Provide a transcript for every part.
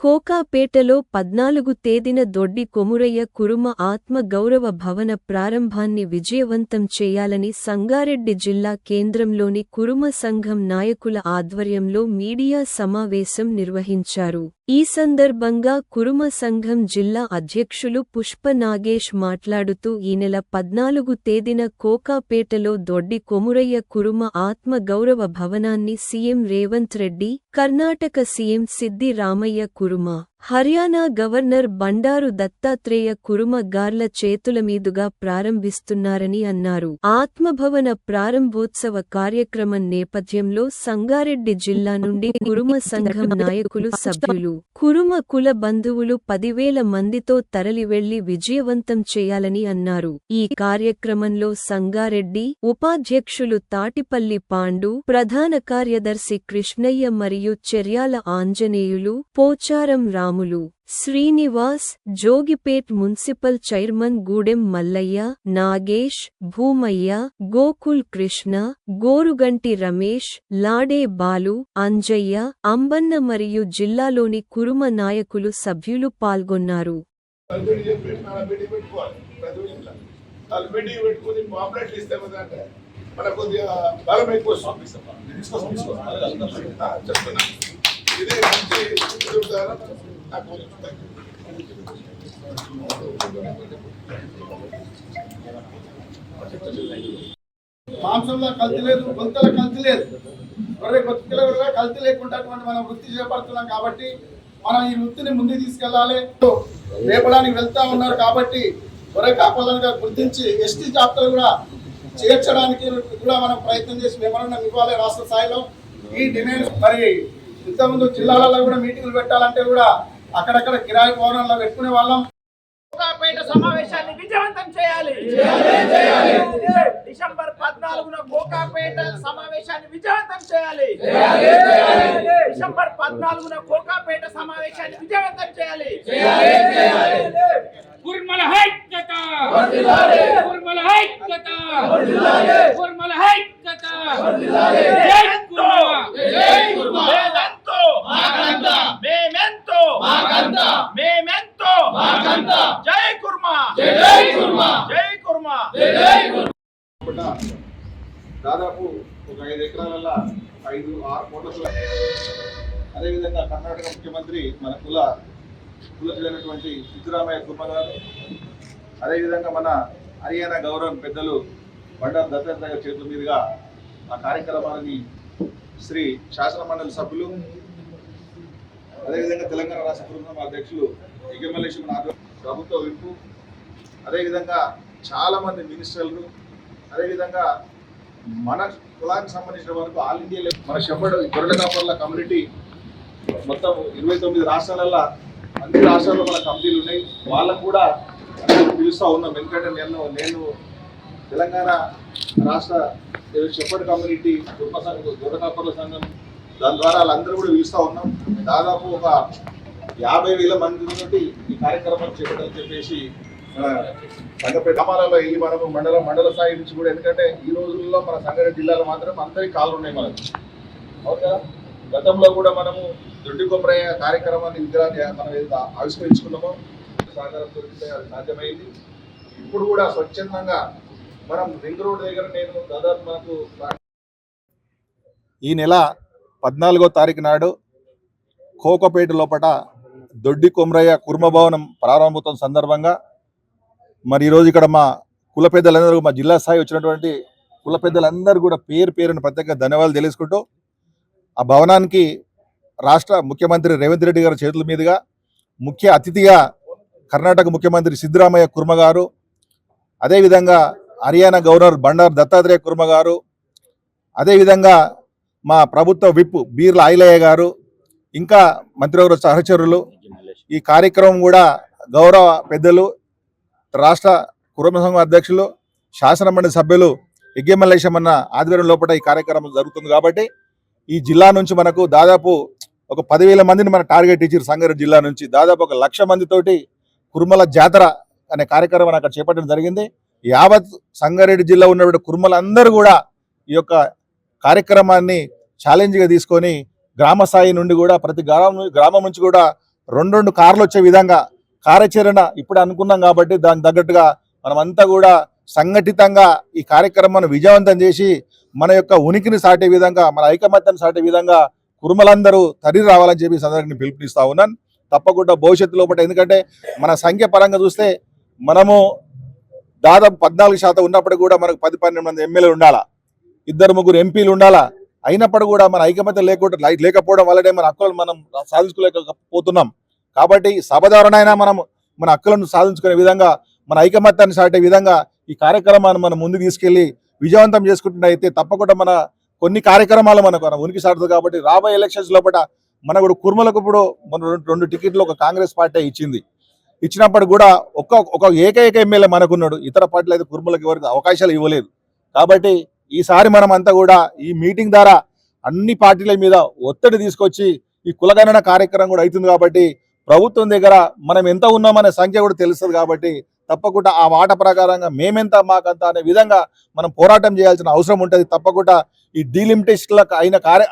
కోకాపేటలో పద్నాలుగు తేదీన దొడ్డి కొమురయ్య కురుమ ఆత్మ గౌరవ భవన ప్రారంభాన్ని విజయవంతం చేయాలని సంగారెడ్డి జిల్లా కేంద్రంలోని కురుమ సంఘం నాయకుల ఆధ్వర్యంలో మీడియా సమావేశం నిర్వహించారు. ఈ సందర్భంగా కురుమ సంఘం జిల్లా అధ్యక్షులు పుష్ప నాగేష్ మాట్లాడుతూ ఈ నెల పద్నాలుగు తేదీన కోకాపేటలో దొడ్డి కొమురయ్య కురుమ ఆత్మ గౌరవ భవనాన్ని CM Revanth Reddy Karnataka CM Siddaramaiah Kuruma Haryana governor Bandaru Dattatreya Kuruma గార్ల చేతుల మీదుగా ప్రారంభిస్తున్నారని అన్నారు. ఆత్మభవన ప్రారంభోత్సవ కార్యక్రమం నేపథ్యంలో సంగారెడ్డి జిల్లా నుండి కురుమ సంఘం నాయకులు సభ్యులు కురుమ కుల బంధువులు పదివేల మందితో తరలివెళ్ళి విజయవంతం చేయాలని అన్నారు. ఈ కార్యక్రమంలో సంగారెడ్డి ఉపాధ్యక్షులు తాటిపల్లి పాండు ప్రధాన కార్యదర్శి కృష్ణయ్య మరియు చెర్యాల ఆంజనేయులు పోచారం రాములు. శ్రీనివాస్ జోగిపేట్ మున్సిపల్ చైర్మన్ గూడెం మల్లయ్య నాగేష్ భూమయ్య గోకుల్ కృష్ణ గోరుగంటి రమేష్ లాడే బాలు అంజయ్య అంబన్న మరియు జిల్లాలోని కురుమ నాయకులు సభ్యులు పాల్గొన్నారు. ఇది మంచి మాంసంలో కల్తీ లేదు గొంతల కల్తీ లేదు. గొర్రె గొత్తులో కూడా కల్తీ లేకుండా మనం వృత్తి చేపడుతున్నాం కాబట్టి మనం ఈ వృత్తిని ముందుకు తీసుకెళ్ళాలి. లేపడానికి వెళ్తా ఉన్నారు కాబట్టి గొర్రె కాపాదనగా గుర్తించి ఎస్టీ జాబితాలు కూడా చేర్చడానికి కూడా మనం ప్రయత్నం చేసి మెమరణం ఇవ్వాలి రాష్ట్ర స్థాయిలో. ఈ డిమాండ్ మరి ఇంతకుముందు జిల్లాలలో కూడా మీటింగ్లు పెట్టాలంటే కూడా అక్కడక్కడ కిరాయి భవనంలో పెట్టుకునే వాళ్ళం. సమావేశాన్ని విజయవంతం చేయాలి. డిసెంబర్ పద్నాలుగున కోకాపేట సమావేశాన్ని విజయవంతం చేయాలి. డిసెంబర్ పద్నాలుగున కోకాపేట సమావేశాన్ని విజయవంతం చేయాలి కుర్మల హైక్యత కుర్మల హైక్యత కుర్మల హైక్యత జై కుర్మ జై కుర్మ మేమెంతో మేమెంతో మేమెంతో జై కుర్మా జై కుర్మ జై కుర్మా కూడా దాదాపు ఒక ఐదు ఎకరాలలో ఐదు ఆరు కోట్ల అదేవిధంగా కర్ణాటక ముఖ్యమంత్రి మన కుల కులజులైనటువంటి సిద్ధరామయ్య కుమ గారు అదేవిధంగా మన హర్యానా గౌరవం పెద్దలు బండారు దత్తాత్రేయ చేతుల మీదుగా ఆ కార్యక్రమాలని శ్రీ శాసనమండలి సభ్యులు అదేవిధంగా తెలంగాణ రాష్ట్ర బృందం అధ్యక్షులు ఎగమలేశ్వర ప్రభుత్వ విప్పు అదేవిధంగా చాలామంది మినిస్టర్లు అదేవిధంగా మన కులానికి సంబంధించిన వరకు ఆల్ ఇండియా మన షెఫర్డ్ గొర్రెల కాపర్ల కమ్యూనిటీ మొత్తం ఇరవై తొమ్మిది రాష్ట్రాలలో అన్ని రాష్ట్రాల్లో మన కంపెనీలు ఉన్నాయి. వాళ్ళకు కూడా పిలుస్తూ ఉన్నాం. ఎందుకంటే నేను నేను తెలంగాణ రాష్ట్ర చెప్పటి కమ్యూనిటీ కుటుంబ సంఘం గొర్రె సంఘం దాని ద్వారా వాళ్ళందరూ కూడా పిలుస్తూ ఉన్నాం. దాదాపు ఒక యాభై వేల మంది నుండి ఈ కార్యక్రమం చేపట్టాలని చెప్పేసి మన సంగపేట గ్రామాలలో వెళ్ళి మనము మండల మండల స్థాయి నుంచి కూడా ఎందుకంటే ఈ రోజుల్లో మన సంగారెడ్డి జిల్లాలో మాత్రం అందరికి కాళ్ళు ఉన్నాయి మనకు. అవును? కదా గతంలో కూడా మనము దొడ్డి కొబ్బరయ్య కార్యక్రమాన్ని విగ్రహాన్ని మనం ఏదైతే ఆవిష్కరించుకున్నామో సహకారం దొరికితే అది సాధ్యమైంది. ఇప్పుడు కూడా స్వచ్ఛందంగా మనం రింగ్ రోడ్ దగ్గర నేను దాదాపు మనకు ఈ నెల పద్నాలుగో తారీఖు నాడు కోకపేట లోపట దొడ్డి కొమరయ్య కుర్మభవనం ప్రారంభోత్సవం సందర్భంగా మరి ఈరోజు ఇక్కడ మా కుల పెద్దలందరూ మా జిల్లా స్థాయి వచ్చినటువంటి కుల పెద్దలందరూ కూడా పేరు పేరును ప్రత్యేక ధన్యవాదాలు తెలుసుకుంటూ ఆ భవనానికి రాష్ట్ర ముఖ్యమంత్రి రేవంత్ రెడ్డి గారి చేతుల మీదుగా ముఖ్య అతిథిగా కర్ణాటక ముఖ్యమంత్రి సిద్ధరామయ్య కుర్మ గారు అదేవిధంగా హర్యానా గవర్నర్ బండారు దత్తాత్రేయ కుర్మ గారు అదేవిధంగా మా ప్రభుత్వ విప్ బీర్ల ఐలయ్య గారు ఇంకా మంత్రివర్గ సహచరులు ఈ కార్యక్రమం కూడా గౌరవ పెద్దలు రాష్ట్ర కుటుంబ సంఘం అధ్యక్షులు శాసనమండలి సభ్యులు యజ్ఞమల్లేశమన్న ఆధ్వర్యం లోపల ఈ కార్యక్రమం జరుగుతుంది కాబట్టి ఈ జిల్లా నుంచి మనకు దాదాపు ఒక పదివేల మందిని మన టార్గెట్ ఇచ్చారు సంగారెడ్డి జిల్లా నుంచి. దాదాపు ఒక లక్ష మందితోటి కుర్మల జాతర అనే కార్యక్రమం అక్కడ చేపట్టడం జరిగింది. యావత్ సంగారెడ్డి జిల్లా ఉన్నటువంటి కుర్మలందరూ కూడా ఈ యొక్క కార్యక్రమాన్ని ఛాలెంజ్గా తీసుకొని గ్రామ స్థాయి నుండి కూడా ప్రతి గ్రామం గ్రామం నుంచి కూడా రెండు రెండు కార్లు వచ్చే విధంగా కార్యాచరణ ఇప్పుడు అనుకున్నాం కాబట్టి దానికి తగ్గట్టుగా మనమంతా కూడా సంఘటితంగా ఈ కార్యక్రమాన్ని విజయవంతం చేసి మన యొక్క ఉనికిని సాటే విధంగా మన ఐకమత్యాన్ని సాటే విధంగా కురుమలందరూ తరి రావాలని చెప్పి సందర్భంగా పిలుపునిస్తా ఉన్నాను. తప్పకుండా భవిష్యత్తు లోపల ఎందుకంటే మన సంఖ్య పరంగా చూస్తే మనము దాదాపు పద్నాలుగు శాతం ఉన్నప్పుడు కూడా మనకు పది పన్నెండు మంది ఎమ్మెల్యేలు ఉండాలా? ఇద్దరు ముగ్గురు ఎంపీలు ఉండాలా? అయినప్పుడు కూడా మన ఐకమత్యం లేకుండా లేకపోవడం వల్లనే మన హక్కులను మనం సాధించుకోలేకపోతున్నాం. కాబట్టి సభ మనం మన హక్కులను సాధించుకునే విధంగా మన ఐకమత్యాన్ని సాటే విధంగా ఈ కార్యక్రమాన్ని మనం ముందుకు తీసుకెళ్ళి విజయవంతం చేసుకుంటున్నైతే తప్పకుండా మన కొన్ని కార్యక్రమాలు మనకు మన ఉనికి సాడుతుంది కాబట్టి రాబోయే ఎలక్షన్స్ లోపల మన కూడా కుర్మలకు ఇప్పుడు మన రెండు- రెండు టికెట్లు ఒక కాంగ్రెస్ పార్టీ ఇచ్చింది. ఇచ్చినప్పుడు కూడా ఒక్క ఒక ఏకైక ఎమ్మెల్యే మనకున్నాడు. ఇతర పార్టీలు అయితే కుర్మలకు ఎవరికి అవకాశాలు ఇవ్వలేదు. కాబట్టి ఈసారి మనం అంతా కూడా ఈ మీటింగ్ ద్వారా అన్ని పార్టీల మీద ఒత్తిడి తీసుకొచ్చి ఈ కులగణన కార్యక్రమం కూడా అవుతుంది కాబట్టి ప్రభుత్వం దగ్గర మనం ఎంత ఉన్నామనే సంఖ్య కూడా తెలుస్తుంది కాబట్టి తప్పకుండా ఆ మాట ప్రకారంగా మేమెంత మాకంత అనే విధంగా మనం పోరాటం చేయాల్సిన అవసరం ఉంటుంది. తప్పకుండా ఈ డీలిమిటేషన్లకు అయిన కార్య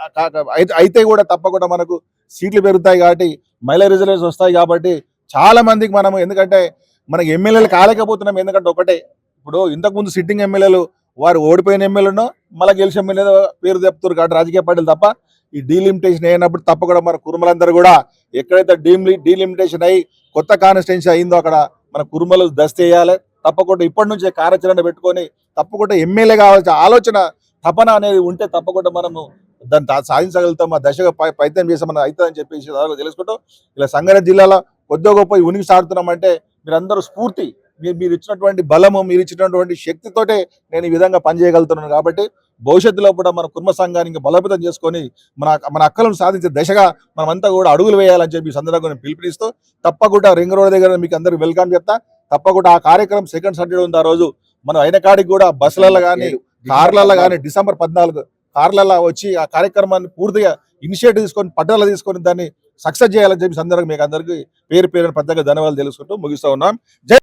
అయితే- కూడా తప్పకుండా మనకు సీట్లు పెరుగుతాయి కాబట్టి మహిళా రిజర్వేషన్ వస్తాయి కాబట్టి చాలా మందికి మనం ఎందుకంటే మనకి ఎమ్మెల్యేలు కాలేకపోతున్నాం. ఎందుకంటే ఒకటే ఇప్పుడు ఇంతకుముందు సిట్టింగ్ ఎమ్మెల్యేలు వారు ఓడిపోయిన ఎమ్మెల్యేలను మళ్ళీ గెలిచిన ఎమ్మెల్యే పేరు చెప్తారు కాబట్టి రాజకీయ పార్టీలు తప్ప ఈ డీలిమిటేషన్ అయినప్పుడు తప్పకుండా మన కురుమలందరూ కూడా ఎక్కడైతే డీమ్లి డీలిమిటేషన్ అయ్యి కొత్త కాన్స్టిట్యున్సీ అయిందో అక్కడ మన కురుమలు దస్తేయాలి వేయాలి. తప్పకుండా ఇప్పటి నుంచే కార్యాచరణ పెట్టుకొని తప్పకుండా ఎమ్మెల్యే కావాల్సిన ఆలోచన తపన అనేది ఉంటే తప్పకుండా మనము దాన్ని సాధించగలుగుతాం. ఆ దశగా ప్రయత్నం చేసామని అవుతుందని చెప్పేసి దాదాపు తెలుసుకుంటూ ఇలా సంగారెడ్డి జిల్లాలో కొద్దిగా గొప్ప ఉనికి సాడుతున్నామంటే మీరందరూ స్ఫూర్తి. మీరు మీరు ఇచ్చినటువంటి బలము మీరు ఇచ్చినటువంటి శక్తితోటే నేను ఈ విధంగా పనిచేయగలుగుతున్నాను కాబట్టి భవిష్యత్తులో కూడా మన కుర్మ సంఘానికి బలోపేతం చేసుకొని మన మన అక్కలను సాధించే దశగా మనమంతా కూడా అడుగులు వేయాలని చెప్పి సందర్భంగా నేను పిలుపునిస్తూ తప్పకుండా రింగ్ రోడ్ దగ్గర మీకు అందరికి వెల్కమ్ చెప్తా. తప్పకుండా ఆ కార్యక్రమం సెకండ్ సాటర్డే ఉంది ఆ రోజు. మనం అయిన కాడికి కూడా బస్సులలో కానీ కార్లలో కానీ డిసెంబర్ పద్నాలుగు కార్లలో వచ్చి ఆ కార్యక్రమాన్ని పూర్తిగా ఇనిషియేటివ్ తీసుకొని పట్టుదల తీసుకొని దాన్ని సక్సెస్ చేయాలని చెప్పి సందర్భంగా మీకు అందరికీ పేరు పేరు పెద్దగా ధన్యవాదాలు తెలుసుకుంటూ ముగిస్తూ ఉన్నాం. జై